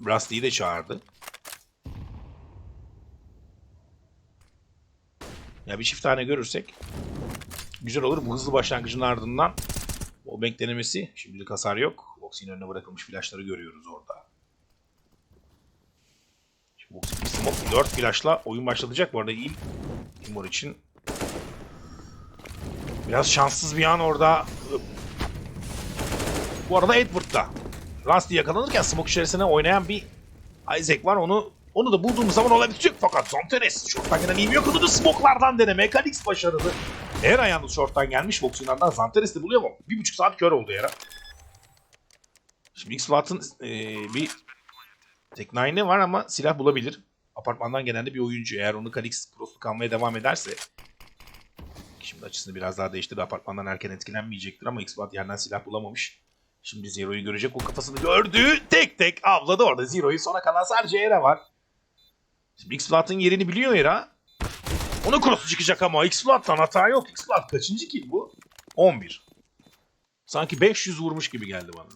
Burada Rusty'yi de çağırdı. Ya bir çift tane görürsek güzel olur. Bu hızlı başlangıcın ardından o bank denemesi. Şimdilik hasar yok. Voxy'nin önüne bırakılmış flashları görüyoruz orada. Şimdi Voxy bir smoke 4 flashla oyun başlatacak. Bu arada iyi. Timur için biraz şanssız bir an orada. Bu arada Edward'da. Rusty yakalanırken smoke içerisine oynayan bir Isaac var. Onu onu da bulduğumuz zaman olabilecek fakat Zonteres short'tan gelen iyi bir da smoke'lardan deneme. Kalix başarılı. Eğer ayağında short'tan gelmiş Voxy'lardan Zanteres de buluyor ama bir buçuk saat kör oldu Era. Şimdi X-Watt'ın eee, bir tek nine'i var ama silah bulabilir. Apartmandan gelen de bir oyuncu. Eğer onu Kalix cross'lu kalmaya devam ederse Şimdi açısını biraz daha değiştirdi. Apartmandan erken etkilenmeyecektir ama X-Watt yerden silah bulamamış. Şimdi Zero'yu görecek. O kafasını gördü. Tek tek avladı orada. Zero'yu sona kalan sadece Era var. Şimdi X-Flat'ın yerini biliyor Era. Onun cross'u çıkacak ama X-Flat'tan hata yok. X-Flat kaçıncı kill bu? 11. Sanki 500 vurmuş gibi geldi bana.